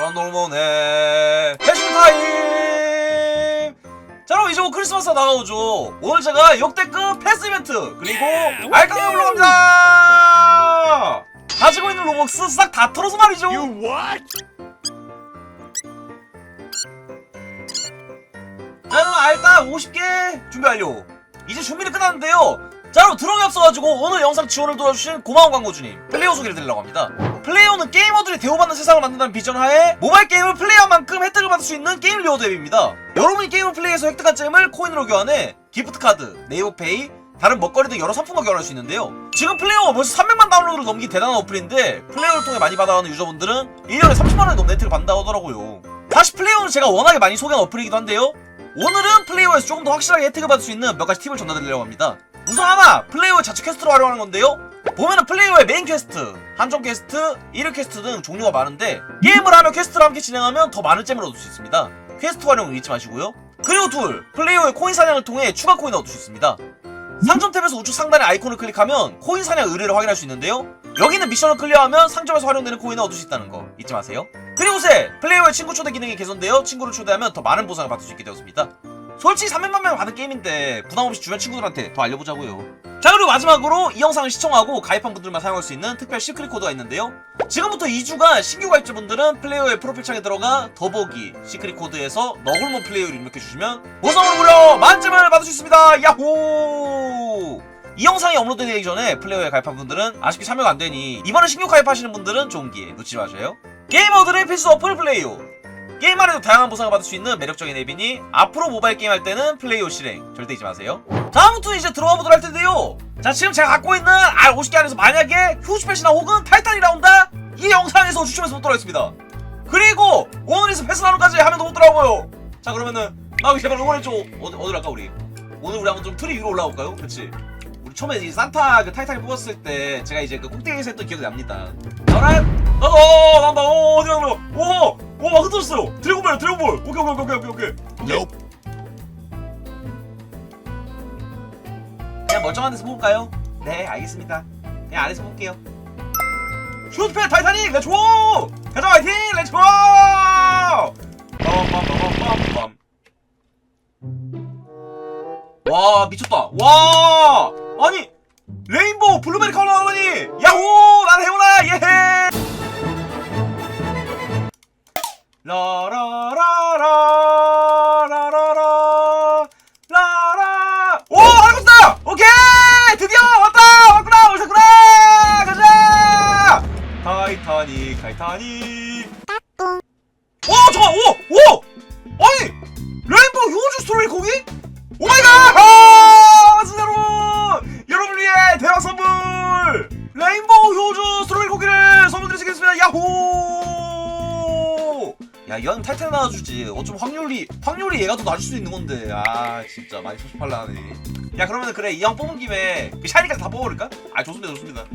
전놀모네 패션 타임! 자 그럼 이제 곧 크리스마스가 다가오죠. 오늘 제가 역대급 패스 이벤트 그리고 알까기 올라갑니다. 가지고 있는 로벅스 싹 다 털어서 말이죠. 자 그럼 알딱 50개 준비 완료 이제 준비는 끝났는데요. 자 그럼 들어오기 앞서가지고 오늘 영상 지원을 도와주신 고마운 광고주님 플레이어 소개를 드리려고 합니다 플레이어는 게이머들이 대우받는 세상을 만든다는 비전 하에 모바일 게임을 플레이어만큼 혜택을 받을 수 있는 게임 리워드 앱입니다 여러분이 게임을 플레이해서 획득한 잼을 코인으로 교환해 기프트카드, 네이버페이, 다른 먹거리 등 여러 상품과 교환할 수 있는데요 지금 플레이어가 벌써 300만 다운로드를 넘긴 대단한 어플인데 플레이어를 통해 많이 받아가는 유저분들은 1년에 30만원이 넘는 혜택을 받는다고 하더라고요 사실 플레이어는 제가 워낙에 많이 소개한 어플이기도 한데요 오늘은 플레이어에서 조금 더 확실하게 혜택을 받을 수 있는 몇 가지 팁을 전달드리려고 합니다. 우선 하나, 플레이어의 자체 퀘스트로 활용하는 건데요. 보면은 플레이어의 메인 퀘스트, 한정 퀘스트, 1일 퀘스트 등 종류가 많은데 게임을 하며 퀘스트를 함께 진행하면 더 많은 잼을 얻을 수 있습니다. 퀘스트 활용을 잊지 마시고요. 그리고 둘, 플레이어의 코인 사냥을 통해 추가 코인을 얻을 수 있습니다. 상점 탭에서 우측 상단의 아이콘을 클릭하면 코인 사냥 의뢰를 확인할 수 있는데요. 여기는 미션을 클리어하면 상점에서 활용되는 코인을 얻을 수 있다는 거 잊지 마세요. 그리고 셋, 플레이어의 친구 초대 기능이 개선되어 친구를 초대하면 더 많은 보상을 받을 수 있게 되었습니다. 솔직히 300만 명 받은 게임인데 부담 없이 주변 친구들한테 더 알려보자고요. 자 그리고 마지막으로 이 영상을 시청하고 가입한 분들만 사용할 수 있는 특별 시크릿 코드가 있는데요. 지금부터 2주간 신규 가입자분들은 플레이어의 프로필 창에 들어가 더보기 시크릿 코드에서 너굴몬 플레이어를 입력해주시면 보상으로 무려 만점을 받을 수 있습니다. 야호! 이 영상이 업로드되기 전에 플레이어에 가입한 분들은 아쉽게 참여가 안 되니 이번에 신규 가입하시는 분들은 좋은 기회 놓치지 마세요. 게이머들의 필수 어플 플레이어 게임 안에도 다양한 보상을 받을 수 있는 매력적인 앱이니 앞으로 모바일 게임 할 때는 플레이어 실행 절대 잊지 마세요. 다음부터 이제 들어가 보도록 할 텐데요. 자 지금 제가 갖고 있는 R50개 안에서 만약에 휴즈펫이나 혹은 타이탄이 나온다? 이 영상에서 추첨해서 뽑도록 하겠습니다. 그리고 오늘에서 패스 나눔까지 하면 더 뽑더라고요. 자 그러면은 나기 제발 응원해줘. 어디 어디로 할까 우리? 오늘 우리 한번 좀 트리 위로 올라가 볼까요? 그렇지. 우리 처음에 이 산타 그 타이탄이 뽑았을 때 제가 이제 그 꼭대기에서 했던 기억이 납니다. 나라 나도 어, 난다 어 어디 가는 거야? 오오막 흔들었어요. 드래곤볼 드래곤볼. 오케이 오케이 오케이 오케이 오케이. 그냥 멀쩡한 데서 뽑을까요? 네 알겠습니다. 그냥 안에서 뽑을게요. 슈트패 타이타닉 렛츠고! 가자 화이팅 렛츠고! 와 미쳤다 와 아니 레인보우 블루베리 컬러 나오니 야호 난 해오나 예헤 라라라라라라라 타이타닉 오 잠깐 오 오! 아니 레인보우 효주 스토리 거기? 오 마이갓! 아 진짜로! 여러분 위해 대박 선물! 레인보우 효주 스토리 고기를 선물 드리겠습니다. 야호! 야 이왕 타이탄 나와주지. 어쩜 확률이 확률이 얘가 더 낮을 수 있는 건데. 아 진짜 많이 소식팔라하네. 야 그러면 그래 이왕 뽑은 김에 그 샤이니까지 다 뽑아버릴까? 아 좋습니다 좋습니다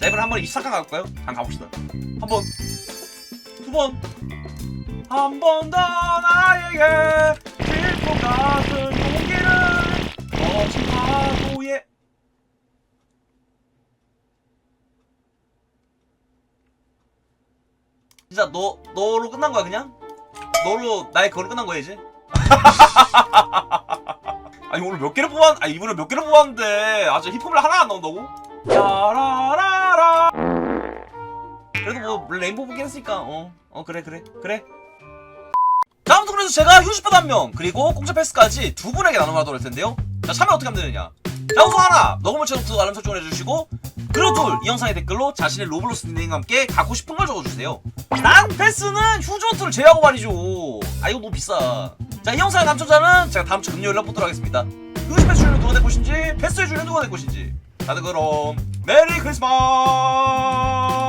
자 이번에 한번 24강 가볼까요? 한번 가봅시다 한 번 두 번 한 번 더 나에게 질것 같은 용기를 거짓말고에 진짜 너 너로 끝난 거야 그냥? 너로 나의 그걸로 끝난 거야 이제? 아니 오늘 몇 개를 뽑았 아니 이번에 몇 개를 뽑았는데 아직 힙합을 하나 안 나온다고? 야라라 라. 그래도 뭐 레인보우 보긴 했으니까 어, 어 그래 그래 그래. 다음부터 그래서 제가 휴식패드 한명 그리고 공짜 패스까지 두 분에게 나눠가도록 할 텐데요. 자 참여 어떻게 하면 되느냐. 자 우선 하나 너그물 채널 구독 알람 설정을 해주시고 그리고 둘 이 영상의 댓글로 자신의 로블록스 닉네임과 함께 갖고 싶은 걸 적어주세요. 난 패스는 휴즈호트를 제외하고 말이죠. 아 이거 너무 비싸. 자 이 영상의 당첨자는 제가 다음 주 금요일에 뽑도록 하겠습니다. 휴식패스 주인은 누가 될 것인지 패스의 주인은 누가 될 것인지 다들 그럼 메리 크리스마스